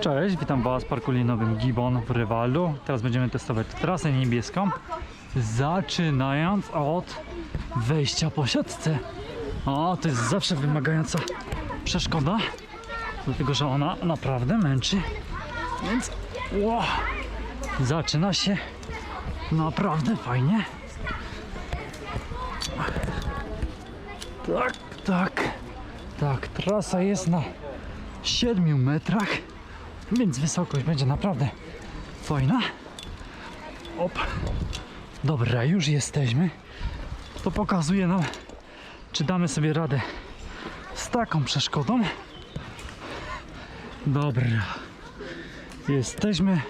Cześć, witam Was w parku linowym w Rywalu. Teraz będziemy testować trasę niebieską, zaczynając od wejścia po siatce. O, to jest zawsze wymagająca przeszkoda, dlatego że ona naprawdę męczy. Więc ło, zaczyna się naprawdę fajnie. Tak, tak, tak, trasa jest na 7 metrach, więc wysokość będzie naprawdę fajna. Op. Dobra, już jesteśmy. To pokazuje nam, czy damy sobie radę z taką przeszkodą. Dobra. Jesteśmy.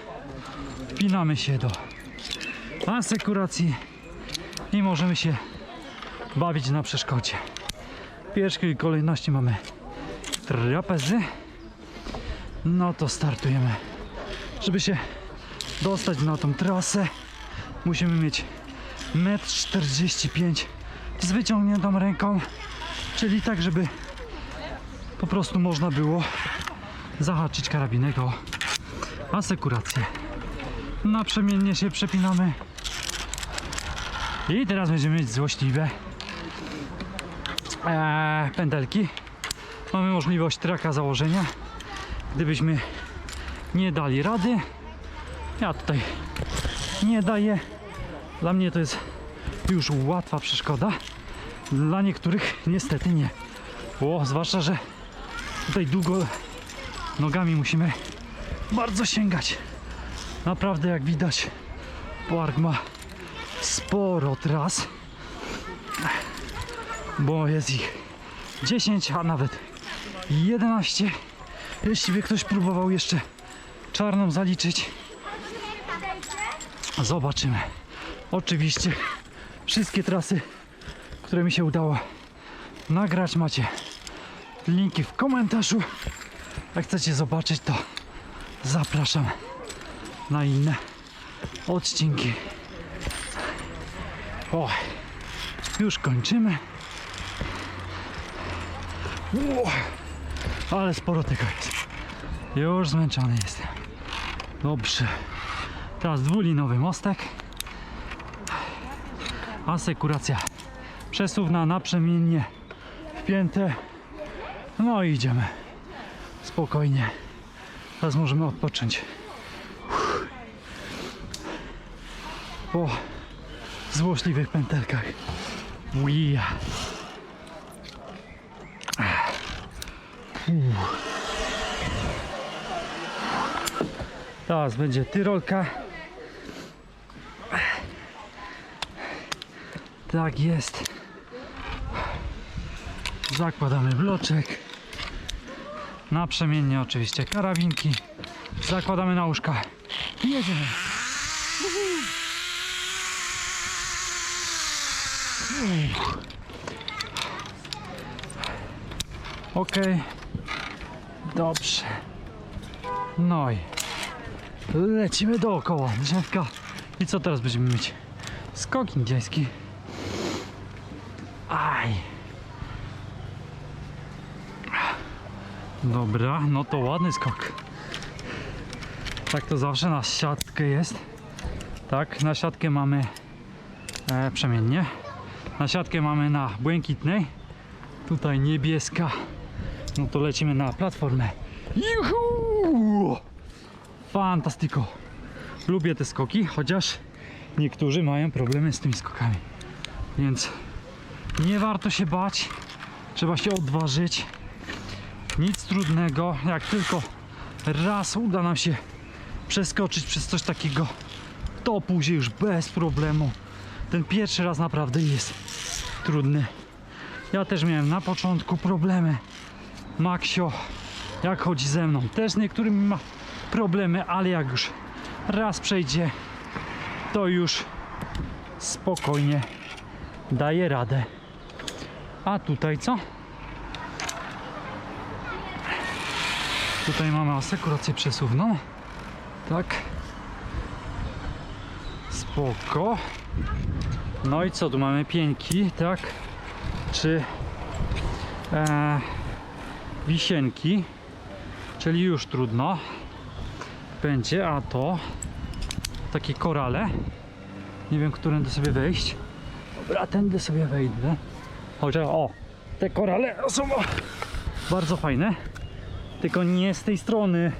Wpinamy się do asekuracji i możemy się bawić na przeszkodzie. W pierwszej kolejności mamy trapezy. No to startujemy. Żeby się dostać na tą trasę, musimy mieć 1,45 m z wyciągniętą ręką, czyli tak, żeby po prostu można było zahaczyć karabinek o asekurację. Naprzemiennie się przepinamy. I teraz będziemy mieć złośliwe eee, pędelki. Mamy możliwość traka założenia. Gdybyśmy nie dali rady, ja tutaj nie daję. Dla mnie to jest już łatwa przeszkoda. Dla niektórych niestety nie. O, zwłaszcza, że tutaj długo nogami musimy bardzo sięgać. Naprawdę jak widać park ma sporo tras, bo jest ich 10, a nawet 11. Jeśli by ktoś próbował jeszcze czarną zaliczyć, zobaczymy. Oczywiście wszystkie trasy, które mi się udało nagrać, macie linki w komentarzu. Jak chcecie zobaczyć, to zapraszam na inne odcinki. O, już kończymy. Ło, ale sporo tego jest. Już zmęczony jestem. Dobrze. Teraz dwulinowy mostek. Asekuracja przesuwna naprzemiennie wpięte. No i idziemy. Spokojnie. Teraz możemy odpocząć. Po złośliwych pętelkach. Uja. Teraz będzie tyrolka. Tak jest. Zakładamy bloczek. Naprzemiennie oczywiście karabinki. Zakładamy na łóżka. I jedziemy. Ok. Dobrze. No i lecimy dookoła drzewka. I co teraz będziemy mieć? Skok indyjski. Aj. Dobra, no to ładny skok. Tak to zawsze na siatkę jest. Tak, na siatkę mamy e, przemiennie. Na siatkę mamy na błękitnej. Tutaj niebieska. No to lecimy na platformę. Juhu! Fantastyko. Lubię te skoki, chociaż niektórzy mają problemy z tymi skokami. Więc nie warto się bać. Trzeba się odważyć. Nic trudnego, jak tylko raz uda nam się przeskoczyć przez coś takiego, to później już bez problemu. Ten pierwszy raz naprawdę jest trudny. Ja też miałem na początku problemy. Maksio, jak chodzi ze mną, też niektórymi ma problemy, ale jak już raz przejdzie, to już spokojnie daje radę. A tutaj co? Tutaj mamy asekurację przesuwną. Tak. Spoko. No i co, tu mamy pieńki, tak? Czy e, wisienki, czyli już trudno. będzie, a to takie korale. Nie wiem, którędy sobie wejść. Dobra, tędy sobie wejdę. Chociaż, o, te korale są bardzo fajne. Tylko nie z tej strony.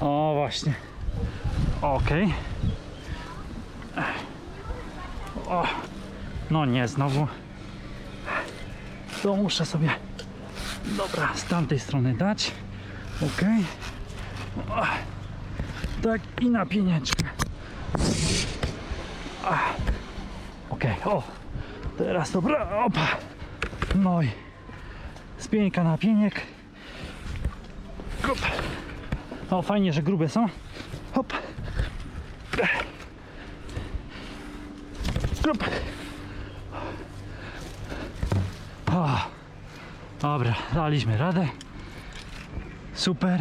O, właśnie. Okej. O, no nie, znowu. To muszę sobie, dobra, z tamtej strony dać. Okej. O, Tak i na pienieczkę. A, Okej, o. Teraz dobra, opa. No i z pieńka na pieniek. Hop. O, fajnie, że grube są. Hop. Hop. O, dobra, daliśmy radę. Super.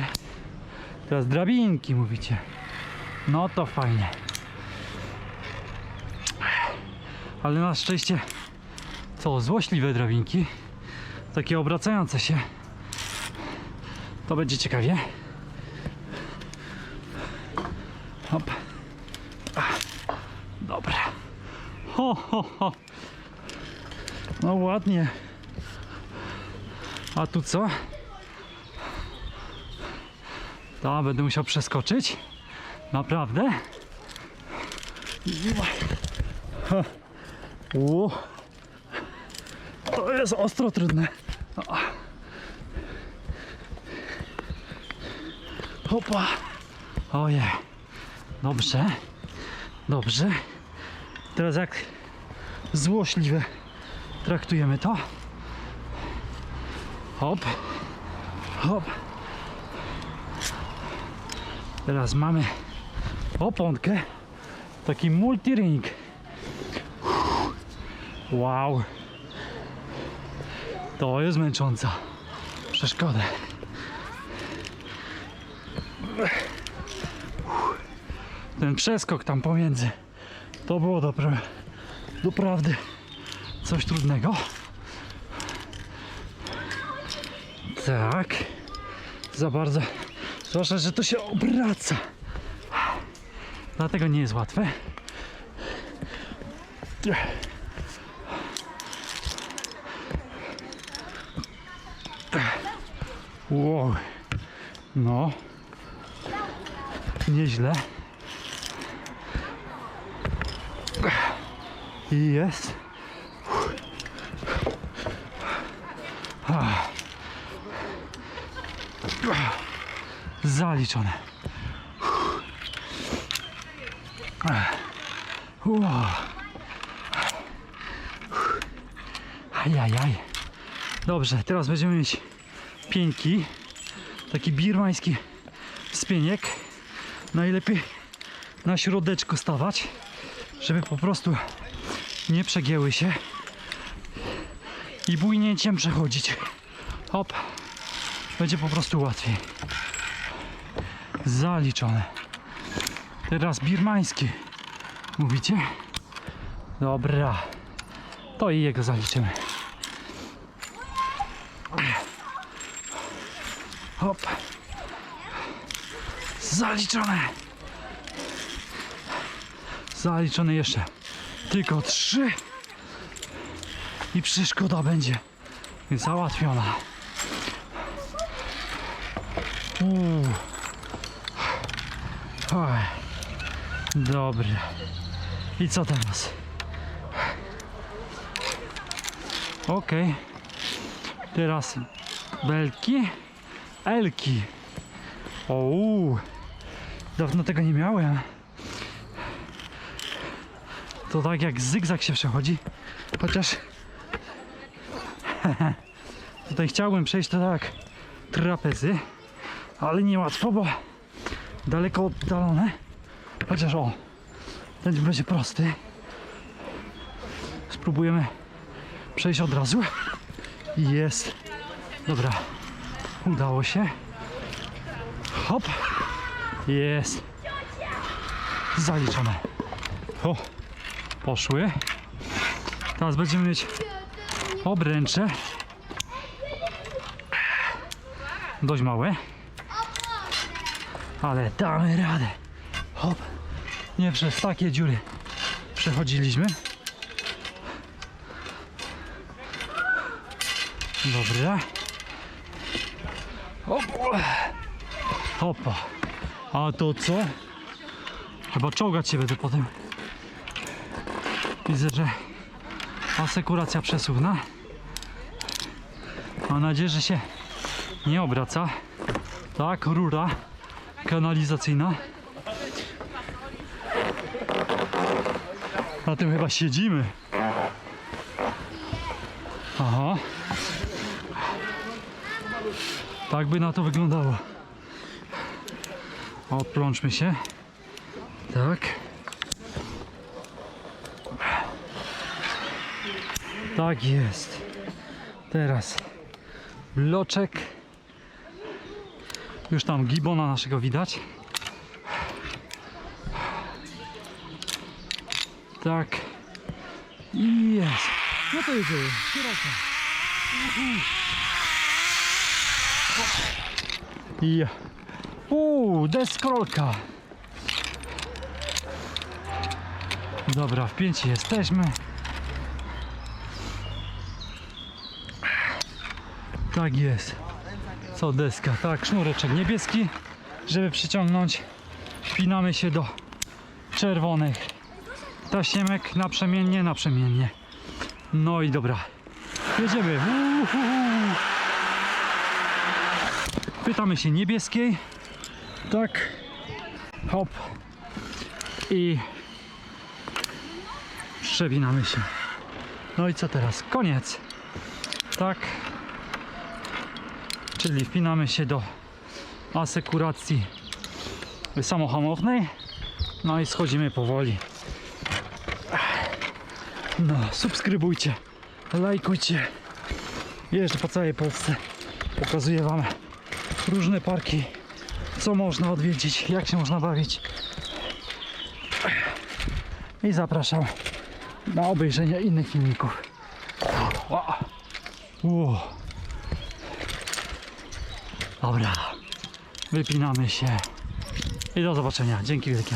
Teraz drabinki mówicie. No to fajnie. Ale na szczęście co, złośliwe drabinki. Takie obracające się. To będzie ciekawie. Hop. Dobra. Ho, ho, ho. No ładnie. A tu co? Tam będę musiał przeskoczyć. Naprawdę? Ło. To jest ostro trudne. Hopa. Oje. Dobrze. Dobrze. Teraz jak złośliwe traktujemy to. Hop. Hop. Teraz mamy oponkę. Taki multiring. Wow. To jest męcząca przeszkoda. Ten przeskok tam pomiędzy to było dopra- doprawdy coś trudnego. Tak. Za bardzo. Zwłaszcza, że to się obraca. Dlatego nie jest łatwe. Wow. No. Nieźle. I jest. Zaliczone. Ajajaj. Dobrze, teraz będziemy mieć pieńki. Taki birmański spieniek. Najlepiej na środeczku stawać, żeby po prostu nie przegięły się i bujnięciem przechodzić. Hop. Będzie po prostu łatwiej. Zaliczone. Teraz birmański. Mówicie? Dobra. To i jego zaliczymy. Hop. Zaliczone. Zaliczone jeszcze. Tylko trzy. I przeszkoda będzie załatwiona. Dobry. I co teraz? Okej. Teraz belki. Elki. Ouu. Dawno tego nie miałem. To tak jak zygzak się przechodzi. Chociaż tutaj chciałbym przejść to tak trapezy, ale niełatwo, bo daleko oddalone. Chociaż o, ten będzie prosty. Spróbujemy przejść od razu. Jest. Dobra. Udało się. Hop. Jest. Zaliczone. O, poszły. Teraz będziemy mieć obręcze. Dość małe. Ale damy radę. Hop. Nie przez takie dziury przechodziliśmy. Dobra. Hop. Hopa. A to co? Chyba czołgać się będę potem. Widzę, że asekuracja przesuwna. Mam nadzieję, że się nie obraca. Tak, rura kanalizacyjna. Na tym chyba siedzimy. Aha. Tak by na to wyglądało. Odplączmy się. Tak. Tak jest. Teraz bloczek. Już tam gibona naszego widać. Tak. I jest. No to jedziemy. Kierowca. I Uuu, deskorolka. Dobra, w pięci jesteśmy. Tak jest. Co deska? Tak, sznureczek niebieski, żeby przyciągnąć. Wpinamy się do czerwonych tasiemek naprzemiennie, naprzemiennie. No i dobra. Jedziemy. Uhuhu. Pytamy się niebieskiej. Tak. Hop. I przewinamy się. No i co teraz? Koniec. Tak. Czyli wpinamy się do asekuracji samohamownej. No i schodzimy powoli. No, subskrybujcie, lajkujcie. Jeżdżę po całej Polsce. Pokazuję Wam różne parki, co można odwiedzić, jak się można bawić. I zapraszam na obejrzenie innych filmików. Ła. Ło. Dobra, wypinamy się i do zobaczenia. Dzięki wielkie.